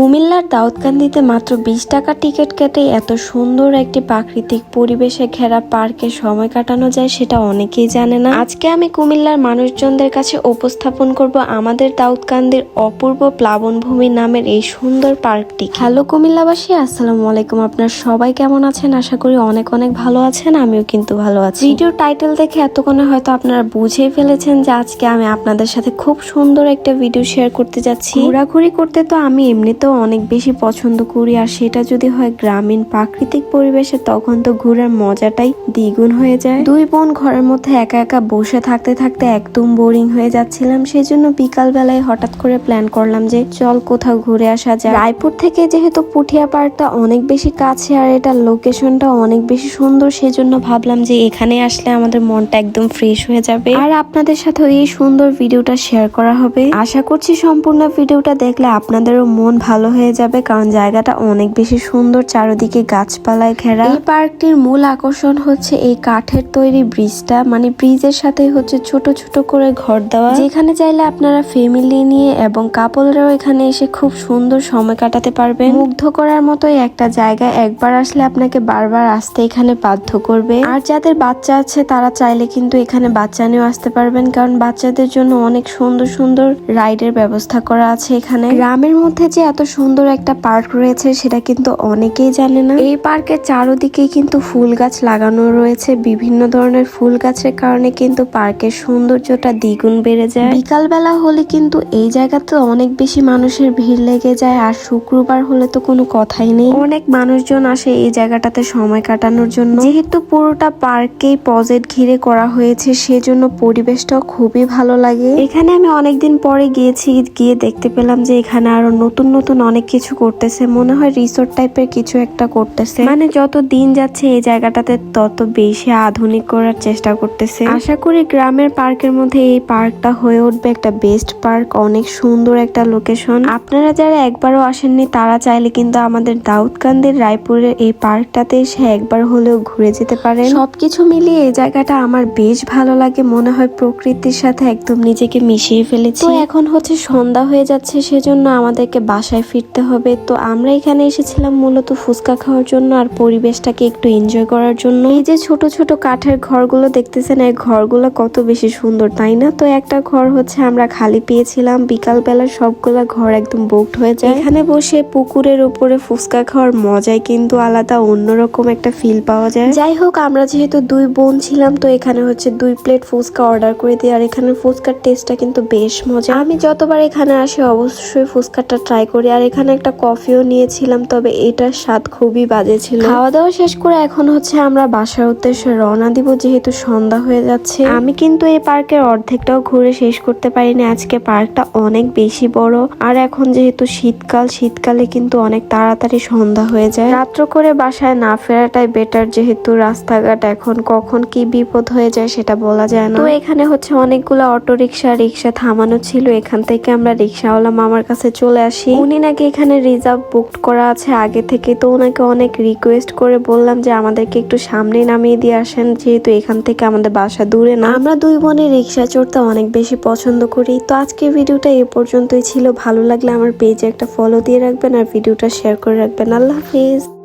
কুমিল্লার দাউদকান্দিতে মাত্র বিশ টাকা টিকিট কেটে এত সুন্দর একটি প্রাকৃতিক পরিবেশে ঘেরা পার্কে সময় কাটানো যায় সেটা অনেকেই জানে না। আজকে আমি কুমিল্লার মানুষজনদের কাছে উপস্থাপন করব আমাদের দাউদকান্দির অপূর্ব প্লাবনভূমি নামের এই সুন্দর পার্কটি। হ্যালো কুমিল্লাবাসী, আসসালামু আলাইকুম। আপনার সবাই কেমন আছেন? আশা করি অনেক অনেক ভালো আছেন, আমিও কিন্তু ভালো আছি। ভিডিও টাইটেল দেখে এতক্ষণে হয়তো আপনারা বুঝে ফেলেছেন যে আজকে আমি আপনাদের সাথে খুব সুন্দর একটা ভিডিও শেয়ার করতে যাচ্ছি। ঘোরাঘুরি করতে তো আমি এমনিতেও অনেক বেশি পছন্দ করি, আর সেটা যদি হয় গ্রামীণ প্রাকৃতিক পরিবেশে, তখন তো ঘোরার মজাটাই দ্বিগুণ হয়ে যায়। দুই বোন ঘরের মধ্যে একা একা বসে থাকতে থাকতে একদম বোরিং হয়ে যাচ্ছিলাম সেই জন্য বিকাল বেলায় হঠাৎ করে প্ল্যান করলাম যে চল কোথাও ঘুরে আসা যায় রায়পুর থেকে যেহেতু পুঠিয়া পার্কটা অনেক বেশি কাছে, আর এটার লোকেশনটা অনেক বেশি সুন্দর, সেজন্য ভাবলাম যে এখানে আসলে আমাদের মনটা একদম ফ্রেশ হয়ে যাবে। আর আপনাদের সাথে এই সুন্দর ভিডিওটা শেয়ার করা হবে। আশা করছি সম্পূর্ণ ভিডিওটা দেখলে আপনাদেরও মন ভালো হয়ে যাবে, কারণ জায়গাটা অনেক বেশি সুন্দর, চারিদিকে গাছপালায় ঘেরা। এই পার্কটির মূল আকর্ষণ হচ্ছে এই কাঠের তৈরি ব্রিজটা মানে ব্রিজের সাথে হচ্ছে ছোট ছোট করে ঘর দেওয়া। যেখানে চাইলে আপনারা ফ্যামিলি নিয়ে এবং কাপলরাও এখানে এসে খুব সুন্দর সময় কাটাতে পারবেন। মুগ্ধ করার মতোই একটা জায়গা, একবার আসলে আপনাকে বারবার আসতে এখানে বাধ্য করবে। আর যাদের বাচ্চা আছে, তারা চাইলে কিন্তু এখানে বাচ্চা নিয়েও আসতে পারবেন, কারণ বাচ্চাদের জন্য অনেক সুন্দর সুন্দর রাইডের ব্যবস্থা করা আছে এখানে। গ্রামের মধ্যে যে এত সুন্দর একটা পার্ক রয়েছে সেটা কিন্তু অনেকেই জানে না। এই পার্কের চারদিকেই কিন্তু ফুল গাছ লাগানো রয়েছে। বিভিন্ন ধরনের ফুল গাছের কারণে কিন্তু পার্কের সৌন্দর্যটা দ্বিগুণ বেড়ে যায়। বিকাল বেলা হলে কিন্তু এই জায়গাতে অনেক বেশি মানুষের ভিড় লেগে যায় আর শুক্রবার হলে তো কোনো কথাই নেই। অনেক মানুষজন আসে এই জায়গাটাতে সময় কাটানোর জন্য। যেহেতু পুরোটা পার্কেই পজেট ঘিরে করা হয়েছে, সেজন্য পরিবেশটাও খুবই ভালো লাগে। এখানে আমি অনেকদিন পরে গিয়েছি, গিয়ে দেখতে পেলাম যে এখানে আরও নতুন নতুন অনেক কিছু করতেছে। মনে হয় রিসোর্ট টাইপের কিছু একটা করতেছে। মানে যত দিন যাচ্ছে এই জায়গাটাতে তত বেশি আধুনিক করার চেষ্টা করতেছে। আশা করি গ্রামের পার্কের মধ্যে এই পার্কটা হয়ে উঠবে একটা বেস্ট পার্ক অনেক সুন্দর একটা লোকেশন আপনারা যারা একবারও আসেননি, তারা চাইলে কিন্তু আমাদের দাউদকান্দির রায়পুরের এই পার্কটাতে এসে একবার হলেও ঘুরে যেতে পারেন। সবকিছু মিলিয়ে এই জায়গাটা আমার বেশ ভালো লাগে। মনে হয় প্রকৃতির সাথে একদম নিজেকে মিশিয়ে ফেলেছি। এখন হচ্ছে সন্ধ্যা হয়ে যাচ্ছে, সেজন্য আমাদেরকে বাসায় ফিরতে হবে। তো আমরা এখানে এসেছিলাম মূলত ফুচকা খাওয়ার জন্য আর পরিবেশটাকে একটু এনজয় করার জন্য। এই যে ছোট ছোট কাঠের ঘরগুলো দেখতেছেন এই ঘরগুলো কত বেশি সুন্দর, তাই না? তো একটা ঘর হচ্ছে আমরা খালি পেয়েছিলাম। বিকাল বেলা সবগুলা ঘর একদম বুকড হয়ে যায়। এখানে বসে পুকুরের উপরে ফুচকা খাওয়ার মজাই কিন্তু আলাদা, অন্যরকম একটা ফিল পাওয়া যায়। যাই হোক, আমরা যেহেতু দুই বোন ছিলাম, তো এখানে হচ্ছে দুই প্লেট ফুচকা অর্ডার করে দিই। আর এখানে ফুচকার টেস্টটা কিন্তু বেশ মজা আমি যতবার এখানে আসি, অবশ্যই ফুচকাটা ট্রাই করি। আর এখানে একটা কফিও নিয়েছিলাম, তবে এটার স্বাদ খুবই বাজে ছিল। খাওয়া দাওয়া শেষ করে এখন হচ্ছে আমরা বাসার উদ্দেশ্যে রওনা দিব, যেহেতু সন্ধ্যা হয়ে যাচ্ছে। আমি কিন্তু এই পার্কের অর্ধেকটাও ঘুরে শেষ করতে পারিনি, আজকে পার্কটা অনেক বেশি বড়। আর এখন যেহেতু শীতকাল, শীতকালে কিন্তু অনেক তাড়াতাড়ি সন্ধ্যা হয়ে যায়। রাত্র করে বাসায় না ফেরাটাই বেটার যেহেতু রাস্তাঘাট এখন কখন কি বিপদ হয়ে যায় সেটা বলা যায় না। তো এখানে হচ্ছে অনেকগুলো অটো রিক্সা রিক্সা থামানো ছিল, এখান থেকে আমরা রিক্সাওয়ালা মামার কাছে চলে আসি। উনি নাকি এখানে রিজার্ভ বুক করা আছে, আগে থেকে তো ওনাকে অনেক রিকোয়েস্ট করে বললাম যে আমাদেরকে একটু সামনে নামিয়ে দিয়ে আসেন, যেহেতু এখান থেকে আমাদের বাসা দূরে না। আমরা দুই বোনের রিক্সা চড়তে অনেক বেশি পছন্দ করি। তো আজকে ভিডিওটা এ পর্যন্তই ছিল। ভালো লাগলে আমার পেজে একটা ফলো দিয়ে রাখবেন আর ভিডিওটা শেয়ার করে রাখবেন। আল্লাহ হাফিজ।